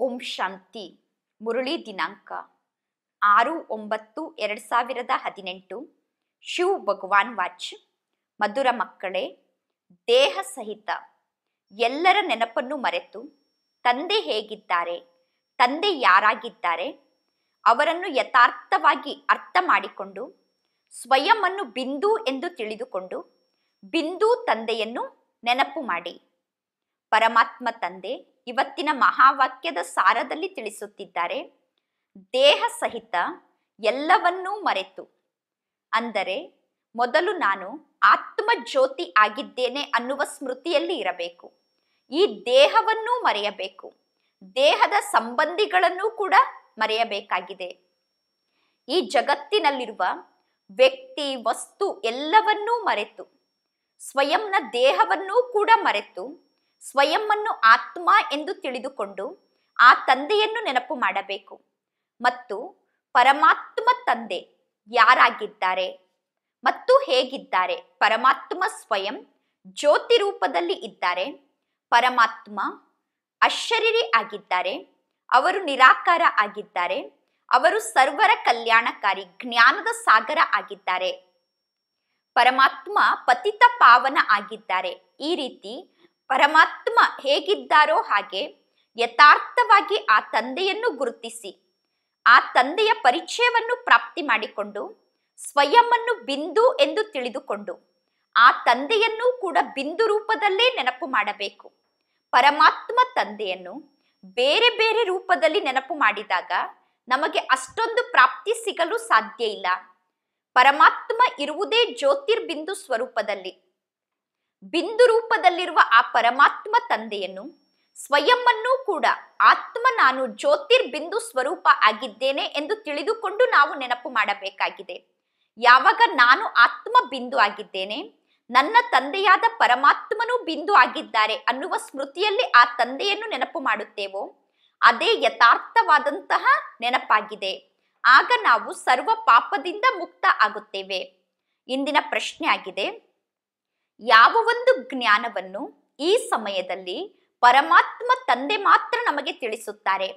ಓಂ ಶಾಂತಿ, ಮುರಳಿ ದಿನಾಂಕ, ಆರು ಒಂಬತ್ತು ಎರಡು ಸಾವಿರದ ಹದಿನೆಂಟು, ಶಿವ್ ಭಗವಾನ್ ವಾಚ್, ಮಧುರ ಮಕ್ಕಳೇ, ದೇಹ ಸಹಿತ ಎಲ್ಲರ ನೆನಪನ್ನು ಮರೆತು ತಂದೆ ಹೇಗಿದ್ದಾರೆ, ತಂದೆ ಯಾರಾಗಿದ್ದಾರೆ, ಅವರನ್ನು ಯಥಾರ್ಥವಾಗಿ ಅರ್ಥ ಮಾಡಿಕೊಂಡು ಸ್ವಯಂವನ್ನು ಬಿಂದು ಎಂದು ತಿಳಿದುಕೊಂಡು ಬಿಂದು ತಂದೆಯನ್ನು ನೆನಪು ಮಾಡಿ. ಪರಮಾತ್ಮ ತಂದೆ ಇವತ್ತಿನ ಮಹಾವಾಕ್ಯದ ಸಾರದಲ್ಲಿ ತಿಳಿಸುತ್ತಿದ್ದಾರೆ, ದೇಹ ಸಹಿತ ಎಲ್ಲವನ್ನೂ ಮರೆತು. ಅಂದರೆ ಮೊದಲು ನಾನು ಆತ್ಮ ಜ್ಯೋತಿ ಆಗಿದ್ದೇನೆ ಅನ್ನುವ ಸ್ಮೃತಿಯಲ್ಲಿ ಇರಬೇಕು. ಈ ದೇಹವನ್ನೂ ಮರೆಯಬೇಕು. ದೇಹದ ಸಂಬಂಧಿಗಳನ್ನು ಕೂಡ ಮರೆಯಬೇಕಾಗಿದೆ. ಈ ಜಗತ್ತಿನಲ್ಲಿರುವ ವ್ಯಕ್ತಿ, ವಸ್ತು ಎಲ್ಲವನ್ನೂ ಮರೆತು, ಸ್ವಯಂನ ದೇಹವನ್ನೂ ಕೂಡ ಮರೆತು ಸ್ವಯಂವನ್ನು ಆತ್ಮ ಎಂದು ತಿಳಿದುಕೊಂಡು ಆ ತಂದೆಯನ್ನು ನೆನಪು ಮಾಡಬೇಕು. ಮತ್ತು ಪರಮಾತ್ಮ ತಂದೆ ಯಾರಾಗಿದ್ದಾರೆ ಮತ್ತು ಹೇಗಿದ್ದಾರೆ? ಪರಮಾತ್ಮ ಸ್ವಯಂ ಜ್ಯೋತಿ ರೂಪದಲ್ಲಿ ಇದ್ದಾರೆ. ಪರಮಾತ್ಮ ಅಶರೀರಿ ಆಗಿದ್ದಾರೆ. ಅವರು ನಿರಾಕಾರ ಆಗಿದ್ದಾರೆ. ಅವರು ಸರ್ವರ ಕಲ್ಯಾಣಕಾರಿ ಜ್ಞಾನದ ಸಾಗರ ಆಗಿದ್ದಾರೆ. ಪರಮಾತ್ಮ ಪತಿತ ಪಾವನ ಆಗಿದ್ದಾರೆ. ಈ ರೀತಿ ಪರಮಾತ್ಮ ಹೇಗಿದ್ದಾರೋ ಹಾಗೆ ಯಥಾರ್ಥವಾಗಿ ಆ ತಂದೆಯನ್ನು ಗುರುತಿಸಿ, ಆ ತಂದೆಯ ಪರಿಚಯವನ್ನು ಪ್ರಾಪ್ತಿ ಮಾಡಿಕೊಂಡು, ಸ್ವಯಂನ್ನು ಬಿಂದು ಎಂದು ತಿಳಿದುಕೊಂಡು, ಆ ತಂದೆಯನ್ನು ಕೂಡ ಬಿಂದು ರೂಪದಲ್ಲೇ ನೆನಪು ಮಾಡಬೇಕು. ಪರಮಾತ್ಮ ತಂದೆಯನ್ನು ಬೇರೆ ಬೇರೆ ರೂಪದಲ್ಲಿ ನೆನಪು ಮಾಡಿದಾಗ ನಮಗೆ ಅಷ್ಟೊಂದು ಪ್ರಾಪ್ತಿ ಸಿಗಲು ಸಾಧ್ಯ ಇಲ್ಲ. ಪರಮಾತ್ಮ ಇರುವುದೇ ಜ್ಯೋತಿರ್ಬಿಂದು ಸ್ವರೂಪದಲ್ಲಿ. ಬಿಂದು ರೂಪದಲ್ಲಿರುವ ಆ ಪರಮಾತ್ಮ ತಂದೆಯನ್ನು ಸ್ವಯಂನ್ನೂ ಕೂಡ ಆತ್ಮ ನಾನು ಜ್ಯೋತಿರ್ಬಿಂದು ಸ್ವರೂಪ ಆಗಿದ್ದೇನೆ ಎಂದು ತಿಳಿದುಕೊಂಡು ನಾವು ನೆನಪು ಮಾಡಬೇಕಾಗಿದೆ. ಯಾವಾಗ ನಾನು ಆತ್ಮ ಬಿಂದು ಆಗಿದ್ದೇನೆ, ನನ್ನ ತಂದೆಯಾದ ಪರಮಾತ್ಮನು ಬಿಂದು ಆಗಿದ್ದಾರೆ ಅನ್ನುವ ಸ್ಮೃತಿಯಲ್ಲಿ ಆ ತಂದೆಯನ್ನು ನೆನಪು ಮಾಡುತ್ತೇವೋ, ಅದೇ ಯಥಾರ್ಥವಾದಂತಹ ನೆನಪಾಗಿದೆ. ಆಗ ನಾವು ಸರ್ವ ಪಾಪದಿಂದ ಮುಕ್ತ ಆಗುತ್ತೇವೆ. ಇಂದಿನ ಪ್ರಶ್ನೆ ಆಗಿದೆ ಯಾವ ಒಂದು ಜ್ಞಾನವನ್ನು ಈ ಸಮಯದಲ್ಲಿ ಪರಮಾತ್ಮ ತಂದೆ ಮಾತ್ರ ನಮಗೆ ತಿಳಿಸುತ್ತಾರೆ.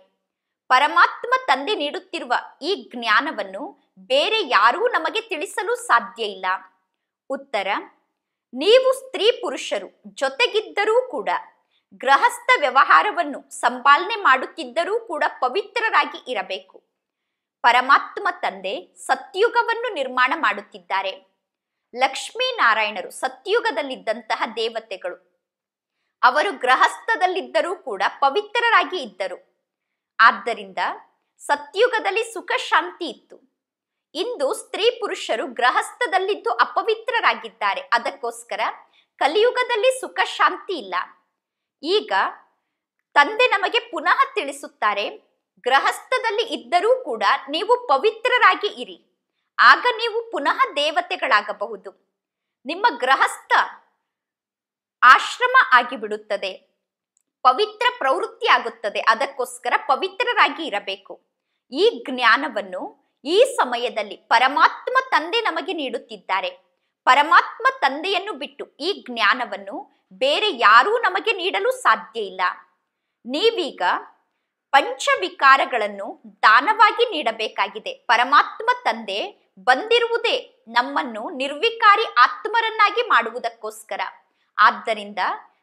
ಪರಮಾತ್ಮ ತಂದೆ ನೀಡುತ್ತಿರುವ ಈ ಜ್ಞಾನವನ್ನು ಬೇರೆ ಯಾರೂ ನಮಗೆ ತಿಳಿಸಲು ಸಾಧ್ಯ ಇಲ್ಲ. ಉತ್ತರ, ನೀವು ಸ್ತ್ರೀ ಪುರುಷರು ಜೊತೆಗಿದ್ದರೂ ಕೂಡ, ಗೃಹಸ್ಥ ವ್ಯವಹಾರವನ್ನು ಸಂಪಾಲನೆ ಮಾಡುತ್ತಿದ್ದರೂ ಕೂಡ ಪವಿತ್ರರಾಗಿ ಇರಬೇಕು. ಪರಮಾತ್ಮ ತಂದೆ ಸತ್ಯುಗವನ್ನು ನಿರ್ಮಾಣ ಮಾಡುತ್ತಿದ್ದಾರೆ. ಲಕ್ಷ್ಮೀನಾರಾಯಣರು ಸತ್ಯುಗದಲ್ಲಿದ್ದಂತಹ ದೇವತೆಗಳು. ಅವರು ಗೃಹಸ್ಥದಲ್ಲಿದ್ದರೂ ಕೂಡ ಪವಿತ್ರರಾಗಿ ಇದ್ದರು. ಆದ್ದರಿಂದ ಸತ್ಯುಗದಲ್ಲಿ ಸುಖ ಶಾಂತಿ ಇತ್ತು. ಇಂದು ಸ್ತ್ರೀ ಪುರುಷರು ಗೃಹಸ್ಥದಲ್ಲಿದ್ದು ಅಪವಿತ್ರರಾಗಿದ್ದಾರೆ. ಅದಕ್ಕೋಸ್ಕರ ಕಲಿಯುಗದಲ್ಲಿ ಸುಖ ಶಾಂತಿ ಇಲ್ಲ. ಈಗ ತಂದೆ ನಮಗೆ ಪುನಃ ತಿಳಿಸುತ್ತಾರೆ, ಗೃಹಸ್ಥದಲ್ಲಿ ಇದ್ದರೂ ಕೂಡ ನೀವು ಪವಿತ್ರರಾಗಿ ಇರಿ. ಆಗ ನೀವು ಪುನಃ ದೇವತೆಗಳಾಗಬಹುದು. ನಿಮ್ಮ ಗೃಹಸ್ಥ ಆಶ್ರಮ ಆಗಿಬಿಡುತ್ತದೆ. ಪವಿತ್ರ ಪ್ರವೃತ್ತಿ ಆಗುತ್ತದೆ. ಅದಕ್ಕೋಸ್ಕರ ಪವಿತ್ರರಾಗಿ ಇರಬೇಕು. ಈ ಜ್ಞಾನವನ್ನು ಈ ಸಮಯದಲ್ಲಿ ಪರಮಾತ್ಮ ತಂದೆ ನಮಗೆ ನೀಡುತ್ತಿದ್ದಾರೆ. ಪರಮಾತ್ಮ ತಂದೆಯನ್ನು ಬಿಟ್ಟು ಈ ಜ್ಞಾನವನ್ನು ಬೇರೆ ಯಾರೂ ನಮಗೆ ನೀಡಲು ಸಾಧ್ಯ ಇಲ್ಲ. ನೀವೀಗ ಪಂಚವಿಕಾರಗಳನ್ನು ದಾನವಾಗಿ ನೀಡಬೇಕಾಗಿದೆ. ಪರಮಾತ್ಮ ತಂದೆ ಬಂದಿರುವುದೇ ನಮ್ಮನ್ನು ನಿರ್ವಿಕಾರಿ ಆತ್ಮರನ್ನಾಗಿ ಮಾಡುವುದಕ್ಕೋಸ್ಕರ. ಆದ್ದರಿಂದ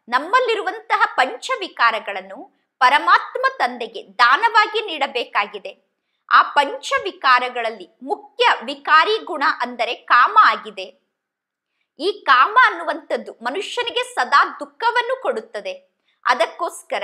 ನಮ್ಮಲ್ಲಿರುವಂತಹ ಪಂಚವಿಕಾರಗಳನ್ನು ಪರಮಾತ್ಮ ತಂದೆಗೆ ದಾನವಾಗಿ ನೀಡಬೇಕಾಗಿದೆ. ಆ ಪಂಚವಿಕಾರಗಳಲ್ಲಿ ಮುಖ್ಯ ವಿಕಾರಿ ಗುಣ ಅಂದರೆ ಕಾಮ ಆಗಿದೆ. ಈ ಕಾಮ ಅನ್ನುವಂಥದ್ದು ಮನುಷ್ಯನಿಗೆ ಸದಾ ದುಃಖವನ್ನು ಕೊಡುತ್ತದೆ. ಅದಕ್ಕೋಸ್ಕರ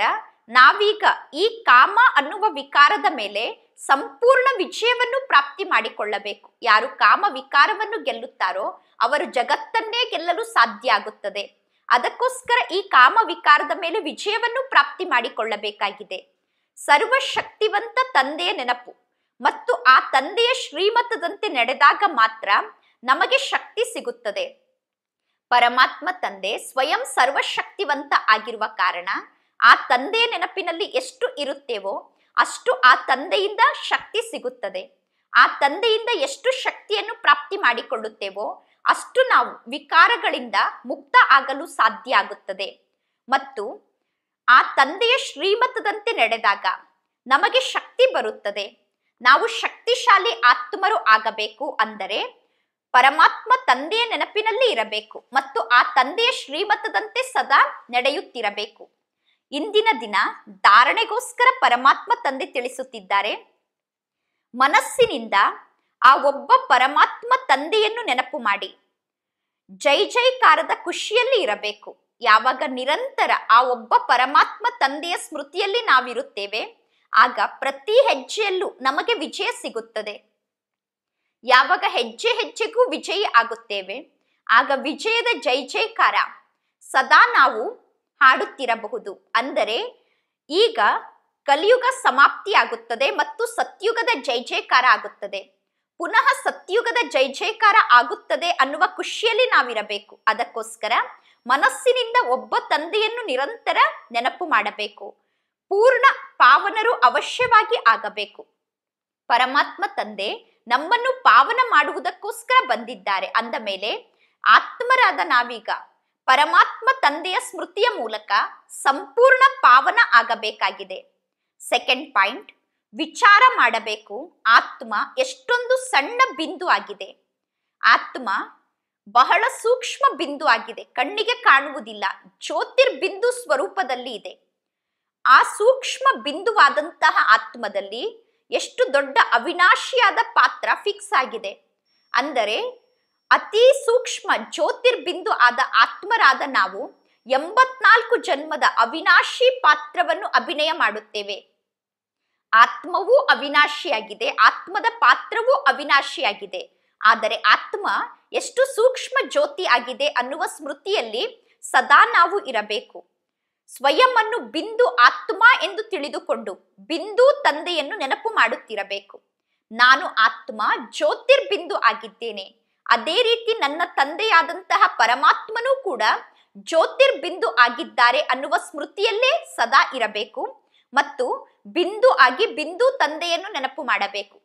ನಾವೀಗ ಈ ಕಾಮ ಅನ್ನುವ ವಿಕಾರದ ಮೇಲೆ ಸಂಪೂರ್ಣ ವಿಜಯವನ್ನು ಪ್ರಾಪ್ತಿ ಮಾಡಿಕೊಳ್ಳಬೇಕು. ಯಾರು ಕಾಮ ವಿಕಾರವನ್ನು ಗೆಲ್ಲುತ್ತಾರೋ ಅವರು ಜಗತ್ತನ್ನೇ ಗೆಲ್ಲಲು ಸಾಧ್ಯ ಆಗುತ್ತದೆ. ಅದಕ್ಕೋಸ್ಕರ ಈ ಕಾಮ ವಿಕಾರದ ಮೇಲೆ ವಿಜಯವನ್ನು ಪ್ರಾಪ್ತಿ ಮಾಡಿಕೊಳ್ಳಬೇಕಾಗಿದೆ. ಸರ್ವಶಕ್ತಿವಂತ ತಂದೆಯ ನೆನಪು. ಮತ್ತು ಆ ತಂದೆಯ ಶ್ರೀಮತದಂತೆ ನಡೆದಾಗ ಮಾತ್ರ ನಮಗೆ ಶಕ್ತಿ ಸಿಗುತ್ತದೆ. ಪರಮಾತ್ಮ ತಂದೆ ಸ್ವಯಂ ಸರ್ವಶಕ್ತಿವಂತ ಆಗಿರುವ ಕಾರಣ ಆ ತಂದೆಯ ನೆನಪಿನಲ್ಲಿ ಎಷ್ಟು ಇರುತ್ತೇವೋ ಅಷ್ಟು ಆ ತಂದೆಯಿಂದ ಶಕ್ತಿ ಸಿಗುತ್ತದೆ. ಆ ತಂದೆಯಿಂದ ಎಷ್ಟು ಶಕ್ತಿಯನ್ನು ಪ್ರಾಪ್ತಿ ಮಾಡಿಕೊಳ್ಳುತ್ತೇವೋ ಅಷ್ಟು ನಾವು ವಿಕಾರಗಳಿಂದ ಮುಕ್ತ ಆಗಲು ಸಾಧ್ಯ ಆಗುತ್ತದೆ. ಮತ್ತು ಆ ತಂದೆಯ ಶ್ರೀಮತದಂತೆ ನಡೆದಾಗ ನಮಗೆ ಶಕ್ತಿ ಬರುತ್ತದೆ. ನಾವು ಶಕ್ತಿಶಾಲಿ ಆತ್ಮರು ಆಗಬೇಕು ಅಂದರೆ ಪರಮಾತ್ಮ ತಂದೆಯ ನೆನಪಿನಲ್ಲಿ ಇರಬೇಕು ಮತ್ತು ಆ ತಂದೆಯ ಶ್ರೀಮತದಂತೆ ಸದಾ ನಡೆಯುತ್ತಿರಬೇಕು. ಇಂದಿನ ದಿನ ಧಾರಣೆಗೋಸ್ಕರ ಪರಮಾತ್ಮ ತಂದೆ ತಿಳಿಸುತ್ತಿದ್ದಾರೆ. ಮನಸ್ಸಿನಿಂದ ಆ ಒಬ್ಬ ಪರಮಾತ್ಮ ತಂದೆಯನ್ನು ನೆನಪು ಮಾಡಿ. ಜೈ ಜೈಕಾರದ ಖುಷಿಯಲ್ಲಿ ಇರಬೇಕು. ಯಾವಾಗ ನಿರಂತರ ಆ ಒಬ್ಬ ಪರಮಾತ್ಮ ತಂದೆಯ ಸ್ಮೃತಿಯಲ್ಲಿ ನಾವಿರುತ್ತೇವೆ, ಆಗ ಪ್ರತಿ ಹೆಜ್ಜೆಯಲ್ಲೂ ನಮಗೆ ವಿಜಯ ಸಿಗುತ್ತದೆ. ಯಾವಾಗ ಹೆಜ್ಜೆ ಹೆಜ್ಜೆಗೂ ವಿಜಯಿ ಆಗುತ್ತೇವೆ, ಆಗ ವಿಜಯದ ಜೈ ಜೈಕಾರ ಸದಾ ನಾವು ಹಾಡುತ್ತಿರಬಹುದು. ಅಂದರೆ ಈಗ ಕಲಿಯುಗ ಸಮಾಪ್ತಿಯಾಗುತ್ತದೆ ಮತ್ತು ಸತ್ಯುಗದ ಜೈ ಜಯಕಾರ ಆಗುತ್ತದೆ. ಪುನಃ ಸತ್ಯುಗದ ಜೈ ಜಯಕಾರ ಆಗುತ್ತದೆ ಅನ್ನುವ ಖುಷಿಯಲ್ಲಿ ನಾವಿರಬೇಕು. ಅದಕ್ಕೋಸ್ಕರ ಮನಸ್ಸಿನಿಂದ ಒಬ್ಬ ತಂದೆಯನ್ನು ನಿರಂತರ ನೆನಪು ಮಾಡಬೇಕು. ಪೂರ್ಣ ಪಾವನರು ಅವಶ್ಯವಾಗಿ ಆಗಬೇಕು. ಪರಮಾತ್ಮ ತಂದೆ ನಮ್ಮನ್ನು ಪಾವನ ಮಾಡುವುದಕ್ಕೋಸ್ಕರ ಬಂದಿದ್ದಾರೆ. ಅಂದ ಮೇಲೆ ಆತ್ಮರಾದ ನಾವೀಗ ಪರಮಾತ್ಮ ತಂದೆಯ ಸ್ಮೃತಿಯ ಮೂಲಕ ಸಂಪೂರ್ಣ ಪಾವನ ಆಗಬೇಕಾಗಿದೆ. ಸೆಕೆಂಡ್ ಪಾಯಿಂಟ್ ವಿಚಾರ ಮಾಡಬೇಕು. ಆತ್ಮ ಎಷ್ಟೊಂದು ಸಣ್ಣ ಬಿಂದು ಆಗಿದೆ. ಆತ್ಮ ಬಹಳ ಸೂಕ್ಷ್ಮ ಬಿಂದು ಆಗಿದೆ. ಕಣ್ಣಿಗೆ ಕಾಣುವುದಿಲ್ಲ. ಜ್ಯೋತಿರ್ಬಿಂದು ಸ್ವರೂಪದಲ್ಲಿ ಇದೆ. ಆ ಸೂಕ್ಷ್ಮ ಬಿಂದುವಾದಂತಹ ಆತ್ಮದಲ್ಲಿ ಎಷ್ಟು ದೊಡ್ಡ ಅವಿನಾಶಿಯಾದ ಪಾತ್ರ ಫಿಕ್ಸ್ ಆಗಿದೆ. ಅಂದರೆ ಅತಿ ಸೂಕ್ಷ್ಮ ಜ್ಯೋತಿರ್ಬಿಂದು ಆದ ಆತ್ಮರಾದ ನಾವು ಎಂಬತ್ನಾಲ್ಕು ಜನ್ಮದ ಅವಿನಾಶಿ ಪಾತ್ರವನ್ನು ಅಭಿನಯ ಮಾಡುತ್ತೇವೆ. ಆತ್ಮವೂ ಅವಿನಾಶಿಯಾಗಿದೆ, ಆತ್ಮದ ಪಾತ್ರವೂ ಅವಿನಾಶಿಯಾಗಿದೆ. ಆದರೆ ಆತ್ಮ ಎಷ್ಟು ಸೂಕ್ಷ್ಮ ಜ್ಯೋತಿ ಆಗಿದೆ ಅನ್ನುವ ಸ್ಮೃತಿಯಲ್ಲಿ ಸದಾ ನಾವು ಇರಬೇಕು. ಸ್ವಯಂ ಅನ್ನು ಬಿಂದು ಆತ್ಮ ಎಂದು ತಿಳಿದುಕೊಂಡು ಬಿಂದು ತಂದೆಯನ್ನು ನೆನಪು ಮಾಡುತ್ತಿರಬೇಕು. ನಾನು ಆತ್ಮ ಜ್ಯೋತಿರ್ಬಿಂದು ಆಗಿದ್ದೇನೆ. ಅದೇ ರೀತಿ ನನ್ನ ತಂದೆಯಾದಂತಹ ಪರಮಾತ್ಮನೂ ಕೂಡ ಜ್ಯೋತಿರ್ಬಿಂದು ಆಗಿದ್ದಾರೆ ಅನ್ನುವ ಸ್ಮೃತಿಯಲ್ಲೇ ಸದಾ ಇರಬೇಕು ಮತ್ತು ಬಿಂದು ಆಗಿ ಬಿಂದು ತಂದೆಯನ್ನು ನೆನಪು ಮಾಡಬೇಕು.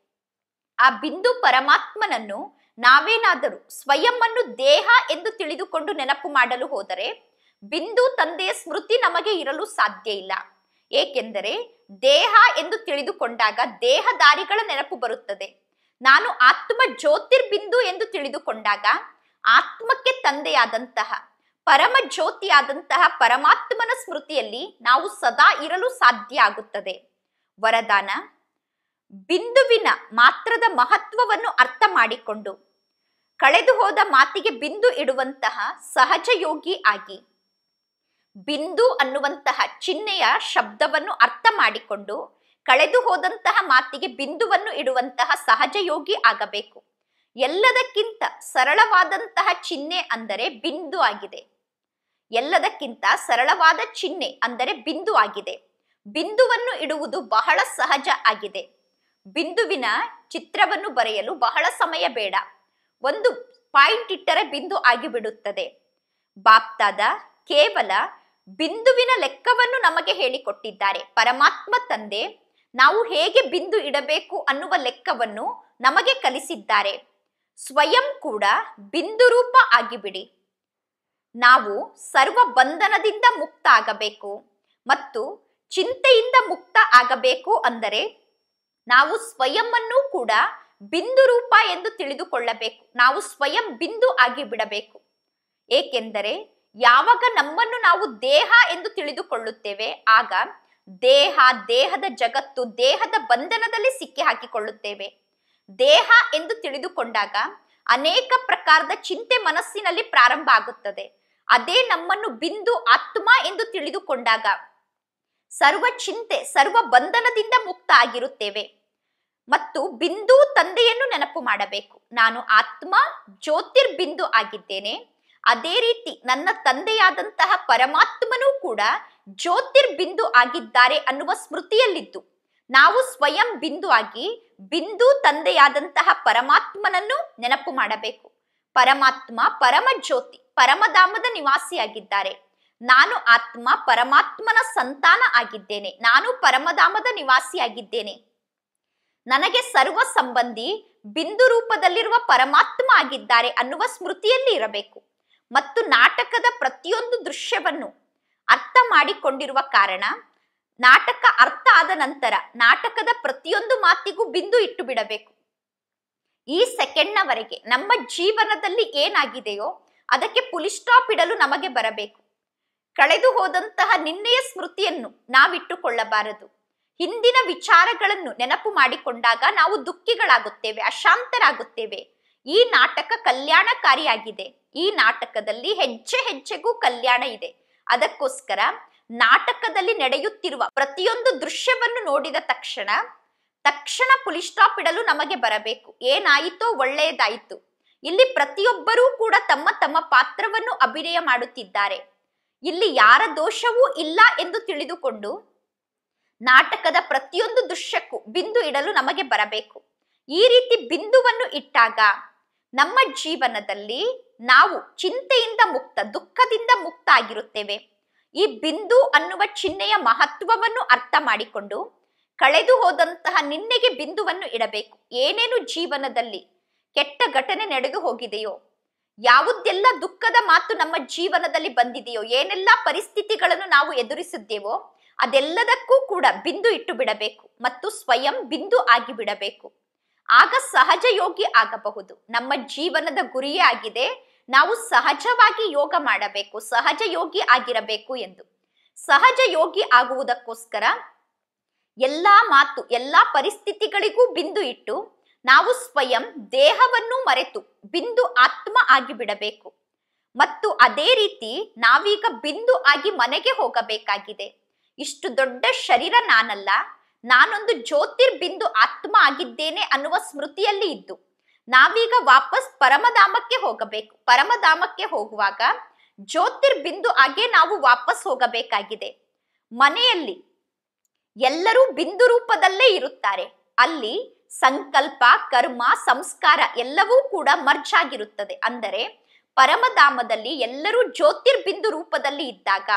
ಆ ಬಿಂದು ಪರಮಾತ್ಮನನ್ನು ನಾವೇನಾದರೂ ಸ್ವಯಂ ಅನ್ನು ದೇಹ ಎಂದು ತಿಳಿದುಕೊಂಡು ನೆನಪು ಮಾಡಲು ಹೋದರೆ ಬಿಂದು ತಂದೆಯ ಸ್ಮೃತಿ ನಮಗೆ ಇರಲು ಸಾಧ್ಯ ಇಲ್ಲ. ಏಕೆಂದರೆ ದೇಹ ಎಂದು ತಿಳಿದುಕೊಂಡಾಗ ದೇಹದಾರಿಗಳ ನೆನಪು ಬರುತ್ತದೆ. ನಾನು ಆತ್ಮ ಜ್ಯೋತಿರ್ಬಿಂದು ಎಂದು ತಿಳಿದುಕೊಂಡಾಗ ಆತ್ಮಕ್ಕೆ ತಂದೆಯಾದಂತಹ, ಪರಮ ಜ್ಯೋತಿಯಾದಂತಹ ಪರಮಾತ್ಮನ ಸ್ಮೃತಿಯಲ್ಲಿ ನಾವು ಸದಾ ಇರಲು ಸಾಧ್ಯ ಆಗುತ್ತದೆ. ವರದಾನ, ಬಿಂದುವಿನ ಮಾತ್ರದ ಮಹತ್ವವನ್ನು ಅರ್ಥ ಮಾಡಿಕೊಂಡು, ಕಳೆದು ಹೋದ ಮಾತಿಗೆ ಬಿಂದು ಇಡುವಂತಹ ಸಹಜ ಯೋಗಿ ಆಗಿ, ಬಿಂದು ಅನ್ನುವಂತಹ ಚಿಹ್ನೆಯ ಶಬ್ದವನ್ನು ಅರ್ಥ ಮಾಡಿಕೊಂಡು ಕಳೆದು ಹೋದಂತಹ ಮಾತಿಗೆ ಬಿಂದುವನ್ನು ಇಡುವಂತಹ ಸಹಜ ಯೋಗಿ ಆಗಬೇಕು. ಎಲ್ಲದಕ್ಕಿಂತ ಸರಳವಾದಂತಹ ಚಿಹ್ನೆ ಅಂದರೆ ಬಿಂದು ಆಗಿದೆ. ಎಲ್ಲದಕ್ಕಿಂತ ಸರಳವಾದ ಚಿಹ್ನೆ ಅಂದರೆ ಬಿಂದು ಆಗಿದೆ. ಬಿಂದುವನ್ನು ಇಡುವುದು ಬಹಳ ಸಹಜ ಆಗಿದೆ. ಬಿಂದುವಿನ ಚಿತ್ರವನ್ನು ಬರೆಯಲು ಬಹಳ ಸಮಯ ಬೇಡ. ಒಂದು ಪಾಯಿಂಟ್ ಇಟ್ಟರೆ ಬಿಂದು ಆಗಿಬಿಡುತ್ತದೆ. ಬಾಪ್ತಾದ ಕೇವಲ ಬಿಂದುವಿನ ಲೆಕ್ಕವನ್ನು ನಮಗೆ ಹೇಳಿಕೊಟ್ಟಿದ್ದಾರೆ. ಪರಮಾತ್ಮ ತಂದೆ ನಾವು ಹೇಗೆ ಬಿಂದು ಇಡಬೇಕು ಅನ್ನುವ ಲೆಕ್ಕವನ್ನು ನಮಗೆ ಕಲಿಸಿದ್ದಾರೆ. ಸ್ವಯಂ ಕೂಡ ಬಿಂದು ರೂಪ ಆಗಿಬಿಡಿ. ನಾವು ಸರ್ವ ಬಂಧನದಿಂದ ಮುಕ್ತ ಆಗಬೇಕು ಮತ್ತು ಚಿಂತೆಯಿಂದ ಮುಕ್ತ ಆಗಬೇಕು ಅಂದರೆ ನಾವು ಸ್ವಯಂವನ್ನು ಕೂಡ ಬಿಂದು ರೂಪ ಎಂದು ತಿಳಿದುಕೊಳ್ಳಬೇಕು. ನಾವು ಸ್ವಯಂ ಬಿಂದು ಆಗಿ ಬಿಡಬೇಕು. ಏಕೆಂದರೆ ಯಾವಾಗ ನಮ್ಮನ್ನು ನಾವು ದೇಹ ಎಂದು ತಿಳಿದುಕೊಳ್ಳುತ್ತೇವೆ, ಆಗ ದೇಹ, ದೇಹದ ಜಗತ್ತು, ದೇಹದ ಬಂಧನದಲ್ಲಿ ಸಿಕ್ಕಿ ಹಾಕಿಕೊಳ್ಳುತ್ತೇವೆ. ದೇಹ ಎಂದು ತಿಳಿದುಕೊಂಡಾಗ ಅನೇಕ ಪ್ರಕಾರದ ಚಿಂತೆ ಮನಸ್ಸಿನಲ್ಲಿ ಪ್ರಾರಂಭ ಆಗುತ್ತದೆ. ಅದೇ ನಮ್ಮನ್ನು ಬಿಂದು ಆತ್ಮ ಎಂದು ತಿಳಿದುಕೊಂಡಾಗ ಸರ್ವ ಚಿಂತೆ, ಸರ್ವ ಬಂಧನದಿಂದ ಮುಕ್ತ ಆಗಿರುತ್ತೇವೆ. ಮತ್ತು ಬಿಂದು ತಂದೆಯನ್ನು ನೆನಪು ಮಾಡಬೇಕು. ನಾನು ಆತ್ಮ, ಜ್ಯೋತಿರ್ಬಿಂದು ಆಗಿದ್ದೇನೆ. ಅದೇ ರೀತಿ ನನ್ನ ತಂದೆಯಾದಂತಹ ಪರಮಾತ್ಮನೂ ಕೂಡ ಜ್ಯೋತಿರ್ಬಿಂದು ಆಗಿದ್ದಾರೆ ಅನ್ನುವ ಸ್ಮೃತಿಯಲ್ಲಿದ್ದು, ನಾವು ಸ್ವಯಂ ಬಿಂದು ಆಗಿ ಬಿಂದು ತಂದೆಯಾದಂತಹ ಪರಮಾತ್ಮನನ್ನು ನೆನಪು ಮಾಡಬೇಕು. ಪರಮಾತ್ಮ ಪರಮ ಜ್ಯೋತಿ, ಪರಮಧಾಮದ ನಿವಾಸಿಯಾಗಿದ್ದಾರೆ. ನಾನು ಆತ್ಮ, ಪರಮಾತ್ಮನ ಸಂತಾನ ಆಗಿದ್ದೇನೆ. ನಾನು ಪರಮಧಾಮದ ನಿವಾಸಿಯಾಗಿದ್ದೇನೆ. ನನಗೆ ಸರ್ವ ಸಂಬಂಧಿ ಬಿಂದು ರೂಪದಲ್ಲಿರುವ ಪರಮಾತ್ಮ ಆಗಿದ್ದಾರೆ ಅನ್ನುವ ಸ್ಮೃತಿಯಲ್ಲಿ ಇರಬೇಕು. ಮತ್ತು ನಾಟಕದ ಪ್ರತಿಯೊಂದು ದೃಶ್ಯವನ್ನು ಅರ್ಥ ಮಾಡಿಕೊಂಡಿರುವ ಕಾರಣ ನಾಟಕ ಅರ್ಥ ಆದ ನಂತರ ನಾಟಕದ ಪ್ರತಿಯೊಂದು ಮಾತಿಗೂ ಬಿಂದು ಇಟ್ಟು ಬಿಡಬೇಕು. ಈ ಸೆಕೆಂಡ್ನವರೆಗೆ ನಮ್ಮ ಜೀವನದಲ್ಲಿ ಏನಾಗಿದೆಯೋ ಅದಕ್ಕೆ ಪುಲಿ ಸ್ಟಾಪ್ ಇಡಲು ನಮಗೆ ಬರಬೇಕು. ಕಳೆದು ಹೋದಂತಹ ನಿನ್ನೆಯ ಸ್ಮೃತಿಯನ್ನು ನಾವಿಟ್ಟುಕೊಳ್ಳಬಾರದು. ಹಿಂದಿನ ವಿಚಾರಗಳನ್ನು ನೆನಪು ಮಾಡಿಕೊಂಡಾಗ ನಾವು ದುಃಖಿಗಳಾಗುತ್ತೇವೆ, ಅಶಾಂತರಾಗುತ್ತೇವೆ. ಈ ನಾಟಕ ಕಲ್ಯಾಣಕಾರಿಯಾಗಿದೆ. ಈ ನಾಟಕದಲ್ಲಿ ಹೆಜ್ಜೆ ಹೆಜ್ಜೆಗೂ ಕಲ್ಯಾಣ ಇದೆ. ಅದಕ್ಕೋಸ್ಕರ ನಾಟಕದಲ್ಲಿ ನಡೆಯುತ್ತಿರುವ ಪ್ರತಿಯೊಂದು ದೃಶ್ಯವನ್ನು ನೋಡಿದ ತಕ್ಷಣ ತಕ್ಷಣ ಪುಲಿ ಸ್ಟಾಪ್ ಇಡಲು ನಮಗೆ ಬರಬೇಕು. ಏನಾಯಿತೋ ಒಳ್ಳೆಯದಾಯಿತು. ಇಲ್ಲಿ ಪ್ರತಿಯೊಬ್ಬರೂ ಕೂಡ ತಮ್ಮ ತಮ್ಮ ಪಾತ್ರವನ್ನು ಅಭಿನಯ ಮಾಡುತ್ತಿದ್ದಾರೆ. ಇಲ್ಲಿ ಯಾರ ದೋಷವೂ ಇಲ್ಲ ಎಂದು ತಿಳಿದುಕೊಂಡು ನಾಟಕದ ಪ್ರತಿಯೊಂದು ದೃಶ್ಯಕ್ಕೂ ಬಿಂದು ಇಡಲು ನಮಗೆ ಬರಬೇಕು. ಈ ರೀತಿ ಬಿಂದುವನ್ನು ಇಟ್ಟಾಗ ನಮ್ಮ ಜೀವನದಲ್ಲಿ ನಾವು ಚಿಂತೆಯಿಂದ ಮುಕ್ತ, ದುಃಖದಿಂದ ಮುಕ್ತ ಆಗಿರುತ್ತೇವೆ ಈ ಬಿಂದು ಅನ್ನುವ ಚಿಹ್ನೆಯ ಮಹತ್ವವನ್ನು ಅರ್ಥ ಮಾಡಿಕೊಂಡು ಕಳೆದು ಹೋದಂತಹ ನಿನ್ನೆಗೆ ಬಿಂದುವನ್ನು ಇಡಬೇಕು. ಏನೇನು ಜೀವನದಲ್ಲಿ ಕೆಟ್ಟ ಘಟನೆ ನಡೆದು ಹೋಗಿದೆಯೋ, ಯಾವುದೆಲ್ಲ ದುಃಖದ ಮಾತು ನಮ್ಮ ಜೀವನದಲ್ಲಿ ಬಂದಿದೆಯೋ, ಏನೆಲ್ಲ ಪರಿಸ್ಥಿತಿಗಳನ್ನು ನಾವು ಎದುರಿಸಿದ್ದೇವೋ, ಅದೆಲ್ಲದಕ್ಕೂ ಕೂಡ ಬಿಂದು ಇಟ್ಟು ಬಿಡಬೇಕು ಮತ್ತು ಸ್ವಯಂ ಬಿಂದು ಆಗಿ ಬಿಡಬೇಕು. ಆಗ ಸಹಜ ಯೋಗಿ ಆಗಬಹುದು. ನಮ್ಮ ಜೀವನದ ಗುರಿಯೇ ಆಗಿದೆ. ನಾವು ಸಹಜವಾಗಿ ಯೋಗ ಮಾಡಬೇಕು, ಸಹಜ ಯೋಗಿ ಆಗಿರಬೇಕು ಎಂದು. ಸಹಜ ಯೋಗಿ ಆಗುವುದಕ್ಕೋಸ್ಕರ ಎಲ್ಲ ಮಾತು, ಎಲ್ಲ ಪರಿಸ್ಥಿತಿಗಳಿಗೂ ಬಿಂದು ಇಟ್ಟು ನಾವು ಸ್ವಯಂ ದೇಹವನ್ನು ಮರೆತು ಬಿಂದು ಆತ್ಮ ಆಗಿ ಬಿಡಬೇಕು. ಮತ್ತು ಅದೇ ರೀತಿ ನಾವೀಗ ಬಿಂದು ಆಗಿ ಮನೆಗೆ ಹೋಗಬೇಕಾಗಿದೆ. ಇಷ್ಟು ದೊಡ್ಡ ಶರೀರ ನಾನಲ್ಲ, ನಾನೊಂದು ಜ್ಯೋತಿರ್ಬಿಂದು ಆತ್ಮ ಆಗಿದ್ದೇನೆ ಅನ್ನುವ ಸ್ಮೃತಿಯಲ್ಲಿ ಇದ್ದು. ನಾವೀಗ ವಾಪಸ್ ಪರಮಧಾಮಕ್ಕೆ ಹೋಗಬೇಕು. ಪರಮಧಾಮಕ್ಕೆ ಹೋಗುವಾಗ ಜ್ಯೋತಿರ್ಬಿಂದು ಹಾಗೆ ನಾವು ವಾಪಸ್ ಹೋಗಬೇಕಾಗಿದೆ. ಮನೆಯಲ್ಲಿ ಎಲ್ಲರೂ ಬಿಂದು ರೂಪದಲ್ಲೇ ಇರುತ್ತಾರೆ. ಅಲ್ಲಿ ಸಂಕಲ್ಪ, ಕರ್ಮ, ಸಂಸ್ಕಾರ ಎಲ್ಲವೂ ಕೂಡ ಮರ್ಜ್ ಆಗಿರುತ್ತದೆ. ಅಂದರೆ ಪರಮಧಾಮದಲ್ಲಿ ಎಲ್ಲರೂ ಜ್ಯೋತಿರ್ಬಿಂದು ರೂಪದಲ್ಲಿ ಇದ್ದಾಗ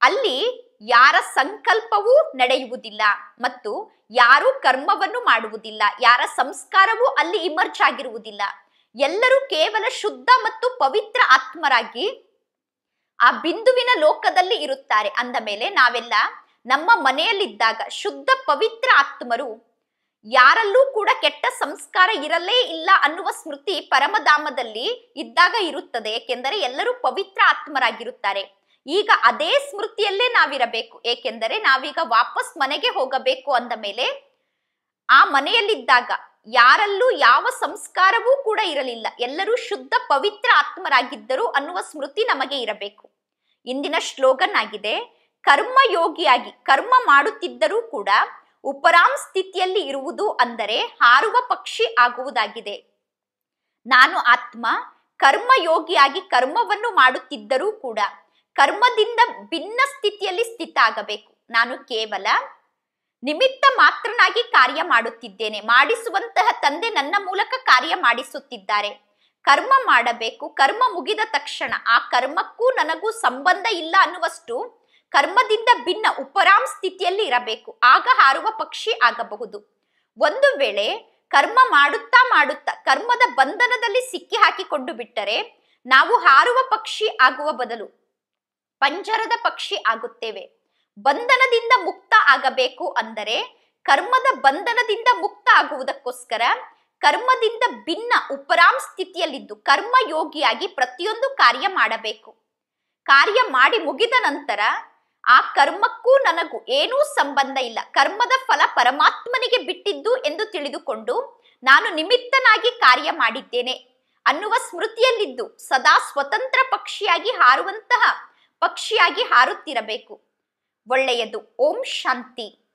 ಅಲ್ಲಿ ಯಾರ ಸಂಕಲ್ಪವೂ ನಡೆಯುವುದಿಲ್ಲ ಮತ್ತು ಯಾರೂ ಕರ್ಮವನ್ನು ಮಾಡುವುದಿಲ್ಲ, ಯಾರ ಸಂಸ್ಕಾರವೂ ಅಲ್ಲಿ ಇಮರ್ಜ್ ಆಗಿರುವುದಿಲ್ಲ. ಎಲ್ಲರೂ ಕೇವಲ ಶುದ್ಧ ಮತ್ತು ಪವಿತ್ರ ಆತ್ಮರಾಗಿ ಆ ಬಿಂದುವಿನ ಲೋಕದಲ್ಲಿ ಇರುತ್ತಾರೆ. ಅಂದ ಮೇಲೆ ನಾವೆಲ್ಲ ನಮ್ಮ ಮನೆಯಲ್ಲಿದ್ದಾಗ ಶುದ್ಧ ಪವಿತ್ರ ಆತ್ಮರು, ಯಾರಲ್ಲೂ ಕೂಡ ಕೆಟ್ಟ ಸಂಸ್ಕಾರ ಇರಲೇ ಇಲ್ಲ ಅನ್ನುವ ಸ್ಮೃತಿ ಪರಮಧಾಮದಲ್ಲಿ ಇದ್ದಾಗ ಇರುತ್ತದೆ. ಏಕೆಂದರೆ ಎಲ್ಲರೂ ಪವಿತ್ರ ಆತ್ಮರಾಗಿರುತ್ತಾರೆ. ಈಗ ಅದೇ ಸ್ಮೃತಿಯಲ್ಲೇ ನಾವಿರಬೇಕು. ಏಕೆಂದರೆ ನಾವೀಗ ವಾಪಸ್ ಮನೆಗೆ ಹೋಗಬೇಕು ಅಂದ ಮೇಲೆ ಆ ಮನೆಯಲ್ಲಿದ್ದಾಗ ಯಾರಲ್ಲೂ ಯಾವ ಸಂಸ್ಕಾರವೂ ಕೂಡ ಇರಲಿಲ್ಲ. ಎಲ್ಲರೂ ಶುದ್ಧ, ಪವಿತ್ರ ಆತ್ಮರಾಗಿದ್ದರು ಅನ್ನುವ ಸ್ಮೃತಿ ನಮಗೆ ಇರಬೇಕು. ಇಂದಿನ ಶ್ಲೋಗನ್ ಆಗಿದೆ ಕರ್ಮಯೋಗಿಯಾಗಿ ಕರ್ಮ ಮಾಡುತ್ತಿದ್ದರೂ ಕೂಡ ಉಪರಾಮ್ ಸ್ಥಿತಿಯಲ್ಲಿ ಇರುವುದು ಅಂದರೆ ಹಾರುವ ಪಕ್ಷಿ ಆಗುವುದಾಗಿದೆ. ನಾನು ಆತ್ಮ, ಕರ್ಮಯೋಗಿಯಾಗಿ ಕರ್ಮವನ್ನು ಮಾಡುತ್ತಿದ್ದರೂ ಕೂಡ ಕರ್ಮದಿಂದ ಭಿನ್ನ ಸ್ಥಿತಿಯಲ್ಲಿ ಸ್ಥಿತ ಆಗಬೇಕು ನಾನು ಕೇವಲ ನಿಮಿತ್ತ ಮಾತ್ರನಾಗಿ ಕಾರ್ಯ ಮಾಡುತ್ತಿದ್ದೇನೆ. ಮಾಡಿಸುವಂತಹ ತಂದೆ ನನ್ನ ಮೂಲಕ ಕಾರ್ಯ ಮಾಡಿಸುತ್ತಿದ್ದಾರೆ. ಕರ್ಮ ಮಾಡಬೇಕು. ಕರ್ಮ ಮುಗಿದ ತಕ್ಷಣ ಆ ಕರ್ಮಕ್ಕೂ ನನಗೂ ಸಂಬಂಧ ಇಲ್ಲ ಅನ್ನುವಷ್ಟು ಕರ್ಮದಿಂದ ಭಿನ್ನ ಉಪರಾಮ್ ಸ್ಥಿತಿಯಲ್ಲಿ ಇರಬೇಕು. ಆಗ ಹಾರುವ ಪಕ್ಷಿ ಆಗಬಹುದು. ಒಂದು ವೇಳೆ ಕರ್ಮ ಮಾಡುತ್ತಾ ಮಾಡುತ್ತಾ ಕರ್ಮದ ಬಂಧನದಲ್ಲಿ ಸಿಕ್ಕಿ ಹಾಕಿಕೊಂಡು ಬಿಟ್ಟರೆ ನಾವು ಹಾರುವ ಪಕ್ಷಿ ಆಗುವ ಬದಲು ಪಂಜರದ ಪಕ್ಷಿ ಆಗುತ್ತೇವೆ. ಬಂಧನದಿಂದ ಮುಕ್ತ ಆಗಬೇಕು ಅಂದರೆ ಕರ್ಮದ ಬಂಧನದಿಂದ ಮುಕ್ತ ಆಗುವುದಕ್ಕೋಸ್ಕರ ಕರ್ಮದಿಂದ ಭಿನ್ನ ಉಪರಾಮ್ ಸ್ಥಿತಿಯಲ್ಲಿದ್ದು ಕರ್ಮಯೋಗಿಯಾಗಿ ಪ್ರತಿಯೊಂದು ಕಾರ್ಯ ಮಾಡಬೇಕು. ಕಾರ್ಯ ಮಾಡಿ ಮುಗಿದ ನಂತರ ಆ ಕರ್ಮಕ್ಕೂ ನನಗೂ ಏನೂ ಸಂಬಂಧ ಇಲ್ಲ. ಕರ್ಮದ ಫಲ ಪರಮಾತ್ಮನಿಗೆ ಬಿಟ್ಟಿದ್ದು ಎಂದು ತಿಳಿದುಕೊಂಡು ನಾನು ನಿಮಿತ್ತನಾಗಿ ಕಾರ್ಯ ಮಾಡಿದ್ದೇನೆ ಅನ್ನುವ ಸ್ಮೃತಿಯಲ್ಲಿದ್ದು ಸದಾ ಸ್ವತಂತ್ರ ಪಕ್ಷಿಯಾಗಿ ಹಾರುವಂತಹ ಪಕ್ಷಿಯಾಗಿ ಹಾರುತ್ತಿರಬೇಕು. ಒಳ್ಳೆಯದು. ಓಂ ಶಾಂತಿ.